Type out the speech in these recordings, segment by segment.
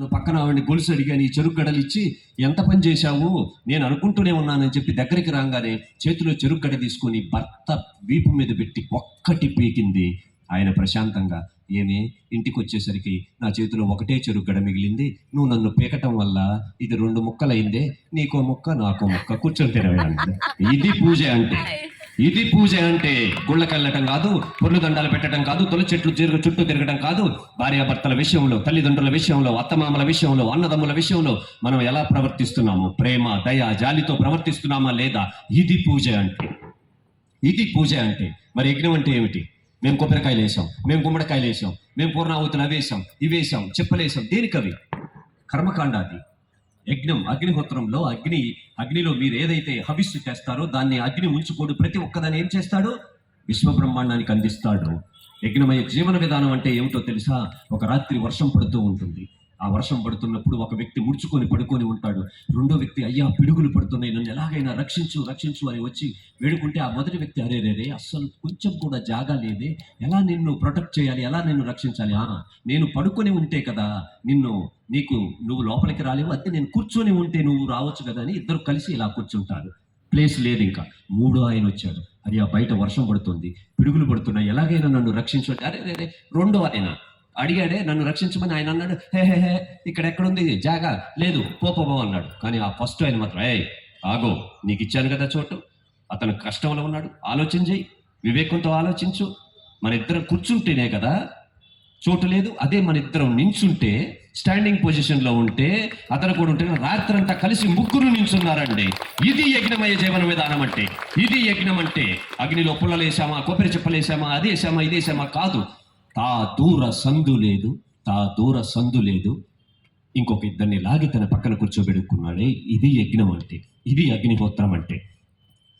నువ్వు పక్కన ఆవిడ గొలుసు అడిగాను ఈ చెరుకు గడలు ఇచ్చి ఎంత పని చేశావు? నేను అనుకుంటూనే ఉన్నానని చెప్పి దగ్గరికి రాగానే చేతిలో చెరుకు గడ తీసుకొని భర్త వీపు మీద పెట్టి ఒక్కటి పీకింది. ఆయన ప్రశాంతంగా ఏమి ఇంటికి వచ్చేసరికి నా చేతిలో ఒకటే చెరుకు గడ మిగిలింది. నువ్వు నన్ను పీకటం వల్ల ఇది రెండు ముక్కలైందే. నీకో ముక్క నాకో ముక్క కూర్చొని తినవే ఇది పూజ అంటే. ఇది పూజ అంటే గుళ్ళకెళ్ళటం కాదు పొర్లు దండాలు పెట్టడం కాదు తొలి చెట్లు తిరుగు చుట్టూ తిరగడం కాదు. భార్యాభర్తల విషయంలో తల్లిదండ్రుల విషయంలో అత్తమామల విషయంలో అన్నదమ్ముల విషయంలో మనం ఎలా ప్రవర్తిస్తున్నాము? ప్రేమ దయ జాలితో ప్రవర్తిస్తున్నామా లేదా? ఇది పూజ అంటే. ఇది పూజ అంటే. మరి యజ్ఞం అంటే ఏమిటి? మేము కొబ్బరికాయలు వేసాం మేము గుమ్మడికాయలు వేసాం మేము పూర్ణాహుతులు అవి వేసాం ఇవి వేసాం చెప్పలేసాం. దేనికి అవి కర్మకాండ అది యజ్ఞం అగ్నిహోత్రంలో అగ్ని అగ్నిలో మీరు ఏదైతే హవిస్సు చేస్తారో దాన్ని అగ్ని ఉంచుకోడు ప్రతి ఒక్కదాన్ని ఏం చేస్తాడు? విశ్వబ్రహ్మాండానికి అందిస్తాడు. యజ్ఞమయ జీవన విధానం అంటే ఏమిటో తెలుసా? ఒక రాత్రి వర్షం పడుతూ ఉంటుంది. ఆ వర్షం పడుతున్నప్పుడు ఒక వ్యక్తి ముడుచుకొని పడుకొని ఉంటాడు. రెండో వ్యక్తి అయ్యా పిడుగులు పడుతున్నాయి నన్ను ఎలాగైనా రక్షించు రక్షించు అని వచ్చి వేడుకుంటే ఆ మొదటి వ్యక్తి అరే రే రే అస్సలు కొంచెం కూడా జాగా లేదే. ఎలా నిన్ను ప్రొటెక్ట్ చేయాలి? ఎలా నిన్ను రక్షించాలి? ఆ నేను పడుకొని ఉంటే కదా నిన్ను నీకు నువ్వు లోపలికి రాలేవు. అయితే నేను కూర్చొని ఉంటే నువ్వు రావచ్చు కదా అని ఇద్దరు కలిసి ఇలా కూర్చుంటారు. ప్లేస్ లేదు ఇంకా. మూడో ఆయన వచ్చాడు. అరే ఆ బయట వర్షం పడుతుంది పిడుగులు పడుతున్నాయి. ఎలాగైనా నన్ను రక్షించు అంటే, అరే రే రెండో ఆయన అడిగాడే నన్ను రక్షించమని ఆయన అన్నాడు హే హే హే ఇక్కడ ఎక్కడుంది? జాగా లేదు పోపబో అన్నాడు. కానీ ఆ ఫస్ట్ ఆయన మాత్రం ఏ ఆగో నీకు ఇచ్చాను కదా చోటు. అతను కష్టంలో ఉన్నాడు ఆలోచన చేయి వివేకంతో ఆలోచించు. మన ఇద్దరం కూర్చుంటేనే కదా చోటు లేదు. అదే మన ఇద్దరం నించుంటే స్టాండింగ్ పొజిషన్లో ఉంటే అతను కూడా ఉంటే రాత్రంతా కలిసి ముగ్గురు నించున్నారండి. ఇది యజ్ఞమయ్యే జీవన విధానం అంటే ఇది యజ్ఞం అంటే అగ్నిలో పుల్లలేసామా కొబ్బరి చెప్పలేసామా అది వేసామా ఇది వేసామా కాదు. తా దూర సందు లేదు తా దూర సందు లేదు. ఇంకొక ఇద్దరిని లాగి తన పక్కన కూర్చోబెడుకున్నాడే ఇది యజ్ఞం అంటే ఇది అగ్నిహోత్రం అంటే.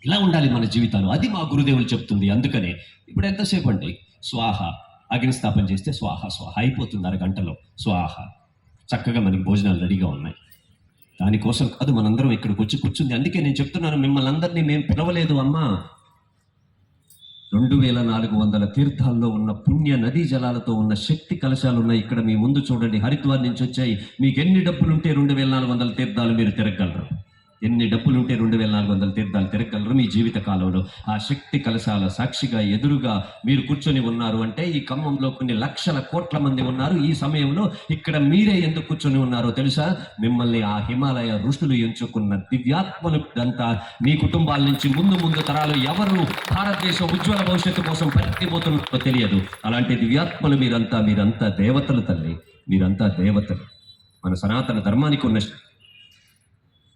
ఇలా ఉండాలి మన జీవితాలు అది మా గురుదేవులు చెప్తుంది అందుకనే ఇప్పుడు ఎంతసేపు అండి స్వాహ అగ్నిస్థాపన చేస్తే స్వాహ స్వాహ అయిపోతుంది అరగంటలో స్వాహ. చక్కగా మనకి భోజనాలు రెడీగా ఉన్నాయి. దానికోసం కాదు మనందరం ఇక్కడికి వచ్చి కూర్చుంది. అందుకే నేను చెప్తున్నాను మిమ్మల్ని అందరినీ మేము పిలవలేదు అమ్మా. రెండు వేల నాలుగు వందల తీర్థాల్లో ఉన్న పుణ్య నదీ జలాలతో ఉన్న శక్తి కలశాలు ఉన్నాయి. ఇక్కడ మీ ముందు చూడండి. హరిద్వార్ నుంచి వచ్చాయి. మీకు ఎన్ని డబ్బులు ఉంటే రెండు వేల నాలుగు వందల తీర్థాలు మీరు తిరగలరు ఎన్ని డబ్బులు ఉంటే రెండు వేల నాలుగు వందల తీర్థాలు తిరగలరు మీ జీవిత కాలంలో. ఆ శక్తి కలశాల సాక్షిగా ఎదురుగా మీరు కూర్చొని ఉన్నారు అంటే ఈ ఖమ్మంలో కొన్ని లక్షల కోట్ల మంది ఉన్నారు. ఈ సమయంలో ఇక్కడ మీరే ఎందుకు కూర్చొని ఉన్నారో తెలుసా? మిమ్మల్ని ఆ హిమాలయ ఋషులు ఎంచుకున్న దివ్యాత్మలు అంతా మీ కుటుంబాల నుంచి ముందు ముందు తరాలు ఎవరు? భారతదేశం ఉజ్వల భవిష్యత్తు కోసం పరిగెత్తిపోతున్నట్టు తెలియదు. అలాంటి దివ్యాత్మలు మీరంతా మీరంతా దేవతలు తల్లి. మీరంతా దేవతలు. మన సనాతన ధర్మానికి ఉన్న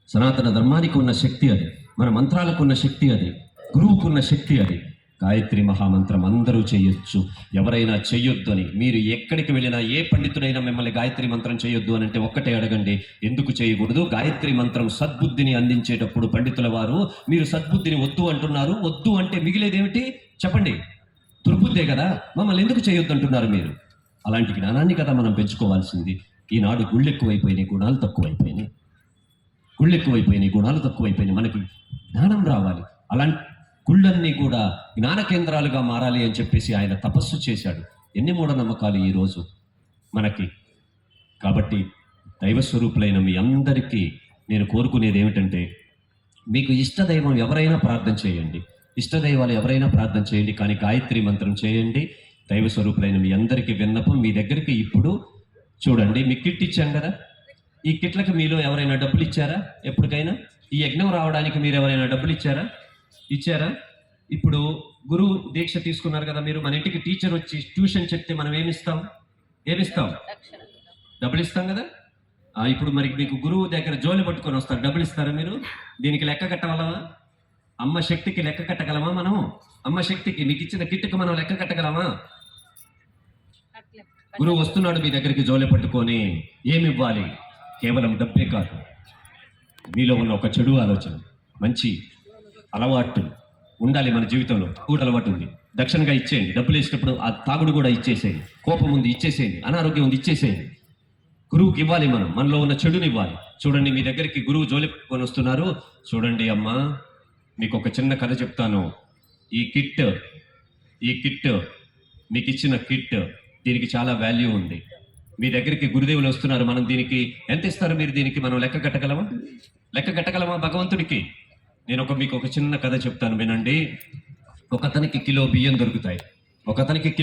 సనాతన ధర్మానికి ఉన్న శక్తి అది మన మంత్రాలకు ఉన్న శక్తి అది గురువుకు ఉన్న శక్తి అది. గాయత్రి మహామంత్రం అందరూ చేయొచ్చు. ఎవరైనా చెయ్యొద్దు అని మీరు ఎక్కడికి వెళ్ళినా ఏ పండితుడైనా మిమ్మల్ని గాయత్రి మంత్రం చేయొద్దు అని అంటే ఒక్కటే అడగండి. ఎందుకు చేయకూడదు? గాయత్రి మంత్రం సద్బుద్ధిని అందించేటప్పుడు పండితుల వారు మీరు సద్బుద్ధిని వద్దు అంటున్నారు. వద్దు అంటే మిగిలేదేమిటి? చెప్పండి. దుర్బుద్ధే కదా? మమ్మల్ని ఎందుకు చేయొద్దు అంటున్నారు మీరు? అలాంటి జ్ఞానాన్ని కదా మనం పెంచుకోవాల్సింది. ఈనాడు గుళ్ళెక్కువైపోయినాయి గుణాలు తక్కువైపోయినాయి. గుళ్ళు ఎక్కువైపోయినాయి గుణాలు తక్కువైపోయినాయి మనకి జ్ఞానం రావాలి. అలాంటి గుళ్ళన్నీ కూడా జ్ఞాన కేంద్రాలుగా మారాలి అని చెప్పేసి ఆయన తపస్సు చేశాడు. ఎన్ని మూఢనమ్మకాలు ఈరోజు మనకి? కాబట్టి దైవ స్వరూపులైన మీ అందరికీ నేను కోరుకునేది ఏమిటంటే మీకు ఇష్టదైవం ఎవరైనా ప్రార్థన చేయండి. ఇష్టదైవాలు ఎవరైనా ప్రార్థన చేయండి కానీ గాయత్రి మంత్రం చేయండి. దైవ స్వరూపులైన మీ అందరికీ విన్నపం మీ దగ్గరికి ఇప్పుడు చూడండి. మీకు కిట్ ఇచ్చాం కదా? ఈ కిట్లకు మీలో ఎవరైనా డబ్బులు ఇచ్చారా? ఎప్పటికైనా? ఈ యజ్ఞం రావడానికి మీరు ఎవరైనా డబ్బులు ఇచ్చారా? ఇచ్చారా? ఇప్పుడు గురువు దీక్ష తీసుకున్నారు కదా మీరు మన ఇంటికి టీచర్ వచ్చి ట్యూషన్ చెప్తే మనం ఏమిస్తాం? ఏమిస్తాం? డబ్బులు ఇస్తాం కదా? ఇప్పుడు మరి మీకు గురువు దగ్గర జోలి పట్టుకొని వస్తారు. డబ్బులు ఇస్తారా మీరు? దీనికి లెక్క కట్టగలమా? అమ్మ శక్తికి లెక్క కట్టగలమా మనం అమ్మ శక్తికి మీకు ఇచ్చిన కిట్టుకి మనం లెక్క కట్టగలమా? గురువు వస్తున్నాడు మీ దగ్గరికి జోలి పట్టుకొని. ఏమి ఇవ్వాలి కేవలం డబ్బే కాదు. మీలో ఉన్న ఒక చెడు ఆలోచన మంచి అలవాటు ఉండాలి మన జీవితంలో. కూడా అలవాటు ఉంది. దక్షిణగా ఇచ్చేయండి. డబ్బులు వేసినప్పుడు ఆ తాగుడు కూడా ఇచ్చేసేయండి. కోపం ఉంది ఇచ్చేసేయండి. అనారోగ్యం ఉంది ఇచ్చేసేయండి. గురువుకి ఇవ్వాలి మనం. మనలో ఉన్న చెడుని ఇవ్వాలి. చూడండి మీ దగ్గరికి గురువు జోలి పెట్టుకొని వస్తున్నారు. చూడండి అమ్మా మీకు ఒక చిన్న కథ చెప్తాను. ఈ కిట్ ఈ కిట్ మీకు ఇచ్చిన కిట్ దీనికి చాలా వాల్యూ ఉంది. మీ దగ్గరికి గురుదేవులు వస్తున్నారు. మనం దీనికి ఎంత ఇస్తారు? మీరు దీనికి మనం లెక్క కట్టగలమా? లెక్క కట్టగలమా భగవంతుడికి నేను ఒక మీకు ఒక చిన్న కథ చెప్తాను వినండి. ఒకతనికి కిలో బియ్యం దొరుకుతాయి. ఒకతనికి